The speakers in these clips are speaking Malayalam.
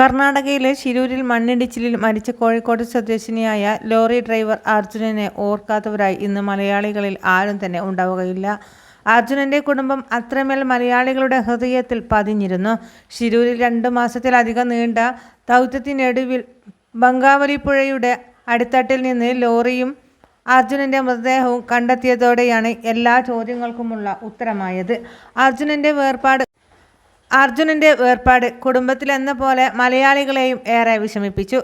കർണാടകയിലെ ശിരൂരിൽ മണ്ണിടിച്ചിലിൽ മരിച്ച കോഴിക്കോട് സ്വദേശിനിയായ ലോറി ഡ്രൈവർ അർജുനനെ ഓർക്കാത്തവരായി ഇന്ന് മലയാളികളിൽ ആരും തന്നെ ഉണ്ടാവുകയില്ല. അർജുനന്റെ കുടുംബം അത്രമേൽ മലയാളികളുടെ ഹൃദയത്തിൽ പതിഞ്ഞിരുന്നു. ശിരൂരിൽ രണ്ട് മാസത്തിലധികം നീണ്ട ദൗത്യത്തിനൊടുവിൽ ബംഗാവലി പുഴയുടെ അടിത്തട്ടിൽ നിന്ന് ലോറിയും അർജുനന്റെ മൃതദേഹവും കണ്ടെത്തിയതോടെയാണ് എല്ലാ ചോദ്യങ്ങൾക്കുമുള്ള ഉത്തരമായത്. അർജുനന്റെ വേർപാട് അർജുനന്റെ വേർപാട് കുടുംബത്തിലെന്ന പോലെ മലയാളികളെയും ഏറെ വിഷമിപ്പിച്ചു.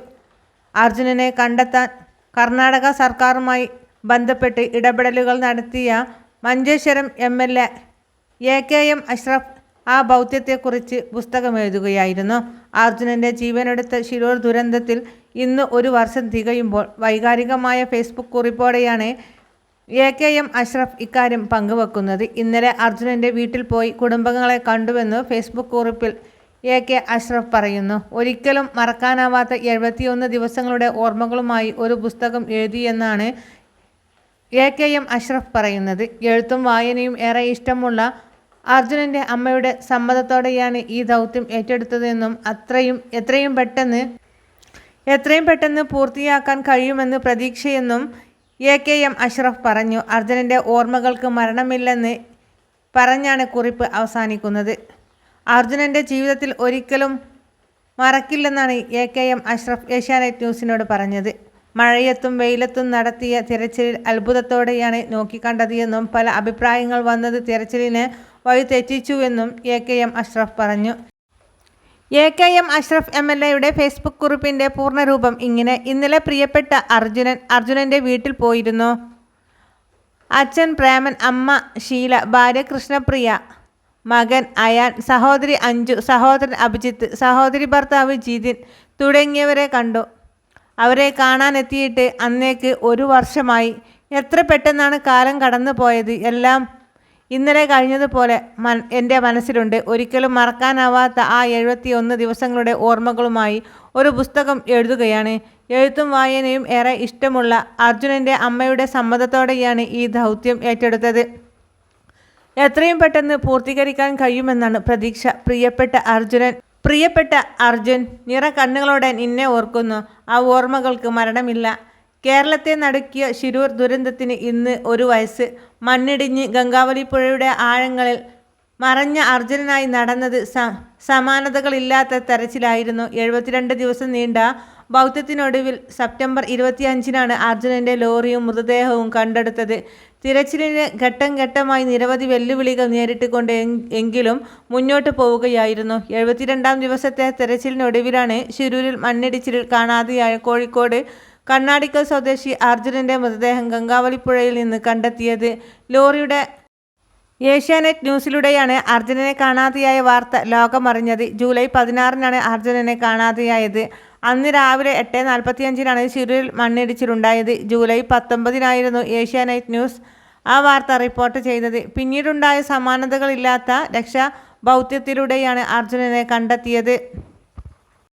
അർജുനനെ കണ്ടെത്താൻ കർണാടക സർക്കാരുമായി ബന്ധപ്പെട്ട് ഇടപെടലുകൾ നടത്തിയ Manjeshwaram M L A A K M Ashraf ആ ദൗത്യത്തെക്കുറിച്ച് പുസ്തകമെഴുതുകയായിരുന്നു അർജുനന്റെ ജീവനെടുത്ത ശിരൂർ ദുരന്തത്തിൽ ഇന്ന് ഒരു വർഷം തികയുമ്പോൾ വൈകാരികമായ ഫേസ്ബുക്ക് കുറിപ്പോടെയാണ് എ കെ എം അഷ്റഫ് ഇക്കാര്യം പങ്കുവെക്കുന്നത് ഇന്നലെ അർജുനന്റെ വീട്ടിൽ പോയി കുടുംബങ്ങളെ കണ്ടുവെന്ന് ഫേസ്ബുക്ക് കുറിപ്പിൽ എ കെ അഷ്റഫ് പറയുന്നു. ഒരിക്കലും മറക്കാനാവാത്ത എഴുപത്തിയൊന്ന് ദിവസങ്ങളുടെ ഓർമ്മകളുമായി ഒരു പുസ്തകം എഴുതിയെന്നാണ് എ കെ എം അഷ്റഫ് പറയുന്നത്. എഴുത്തും വായനയും ഏറെ ഇഷ്ടമുള്ള അർജുനന്റെ അമ്മയുടെ സമ്മതത്തോടെയാണ് ഈ ദൗത്യം ഏറ്റെടുത്തതെന്നും അത്രയും എത്രയും പെട്ടെന്ന് എത്രയും പെട്ടെന്ന് പൂർത്തിയാക്കാൻ കഴിയുമെന്ന് പ്രതീക്ഷയെന്നും എ കെ എം അഷ്റഫ് പറഞ്ഞു അർജുനന്റെ ഓർമ്മകൾക്ക് മരണമില്ലെന്ന് പറഞ്ഞാണ് കുറിപ്പ് അവസാനിക്കുന്നത്. അർജുനന്റെ ജീവിതത്തിൽ ഒരിക്കലും മറക്കില്ലെന്നാണ് A K M Ashraf Asianet ന്യൂസിനോട് പറഞ്ഞത്. മഴയത്തും വെയിലത്തും നടത്തിയ തിരച്ചിലിൽ അത്ഭുതത്തോടെയാണ് നോക്കിക്കണ്ടത് എന്നും പല അഭിപ്രായങ്ങൾ വന്നത് തിരച്ചിലിനെ വഴി തെറ്റിച്ചുവെന്നും എ കെ എം അഷ്റഫ് പറഞ്ഞു. A K M Ashraf M L എയുടെ ഫേസ്ബുക്ക് കുറിപ്പിന്റെ പൂർണരൂപം ഇങ്ങനെ ഇന്നലെ പ്രിയപ്പെട്ട അർജുനൻ അർജുനന്റെ വീട്ടിൽ പോയിരുന്നു. അച്ഛൻ പ്രേമൻ അമ്മ ഷീല ഭാര്യ കൃഷ്ണപ്രിയ മകൻ അയാൻ സഹോദരി അഞ്ജു സഹോദരൻ അഭിജിത്ത് സഹോദരി ഭർത്താവ് ജിതിൻ തുടങ്ങിയവരെ കണ്ടു. അവരെ കാണാനെത്തിയിട്ട് അന്നേക്ക് ഒരു വർഷമായി. എത്ര പെട്ടെന്നാണ് കാലം കടന്നു പോയത് എല്ലാം ഇന്നലെ കഴിഞ്ഞതുപോലെ മൻ എന്റെ മനസ്സിലുണ്ട്. ഒരിക്കലും മറക്കാനാവാത്ത ആ എഴുപത്തി ഒന്ന് ദിവസങ്ങളുടെ ഓർമ്മകളുമായി ഒരു പുസ്തകം എഴുതുകയാണ്. എഴുത്തും വായനയും ഏറെ ഇഷ്ടമുള്ള അർജുനന്റെ അമ്മയുടെ സമ്മതത്തോടെയാണ് ഈ ദൗത്യം ഏറ്റെടുത്തത്. എത്രയും പെട്ടെന്ന് പൂർത്തീകരിക്കാൻ കഴിയുമെന്നാണ് പ്രതീക്ഷ. പ്രിയപ്പെട്ട അർജുനൻ പ്രിയപ്പെട്ട അർജുൻ നിറ കണ്ണുകളോടെ നിന്നെ ഓർക്കുന്നു. ആ ഓർമ്മകൾക്ക് മരണമില്ല. കേരളത്തെ നടുക്കിയ ശിരൂർ ദുരന്തത്തിന് ഇന്ന് ഒരു വയസ്സ്. മണ്ണിടിഞ്ഞ് ഗംഗാവലി പുഴയുടെ ആഴങ്ങളിൽ മറഞ്ഞ അർജുനനായി നടന്നത് സമാനതകളില്ലാത്ത തെരച്ചിലായിരുന്നു. എഴുപത്തിരണ്ട് ദിവസം നീണ്ട ബൗദ്ധത്തിനൊടുവിൽ സെപ്റ്റംബർ ഇരുപത്തിയഞ്ചിനാണ് അർജുനന്റെ ലോറിയും മൃതദേഹവും കണ്ടെടുത്തത്. തിരച്ചിലിന് ഘട്ടം ഘട്ടമായി നിരവധി വെല്ലുവിളികൾ നേരിട്ടുകൊണ്ട് എങ്കിലും മുന്നോട്ട് പോവുകയായിരുന്നു. എഴുപത്തിരണ്ടാം ദിവസത്തെ തെരച്ചിലിനൊടുവിലാണ് ശിരൂരിൽ മണ്ണിടിച്ചിലിൽ കാണാതെയായ കോഴിക്കോട് കണ്ണാടിക്കൽ സ്വദേശി അർജുനന്റെ മൃതദേഹം ഗംഗാവലിപ്പുഴയിൽ നിന്ന് കണ്ടെത്തിയത്. ലോറിയുടെ ഏഷ്യാനെറ്റ് ന്യൂസിലൂടെയാണ് അർജുനനെ കാണാതെയായ വാർത്ത ലോകമറിഞ്ഞത്. ജൂലൈ പതിനാറിനാണ് അർജുനനെ കാണാതെയായത്. അന്ന് രാവിലെ എട്ട് നാൽപ്പത്തിയഞ്ചിനാണ് ശിരൂരിൽ മണ്ണിടിച്ചിലുണ്ടായത്. ജൂലൈ പത്തൊമ്പതിനായിരുന്നു ഏഷ്യാനെറ്റ് ന്യൂസ് ആ വാർത്ത റിപ്പോർട്ട് ചെയ്തത്. പിന്നീടുണ്ടായ സമാനതകളില്ലാത്ത രക്ഷാ ബൗദ്ധ്യത്തിലൂടെയാണ് അർജുനനെ കണ്ടെത്തിയത്.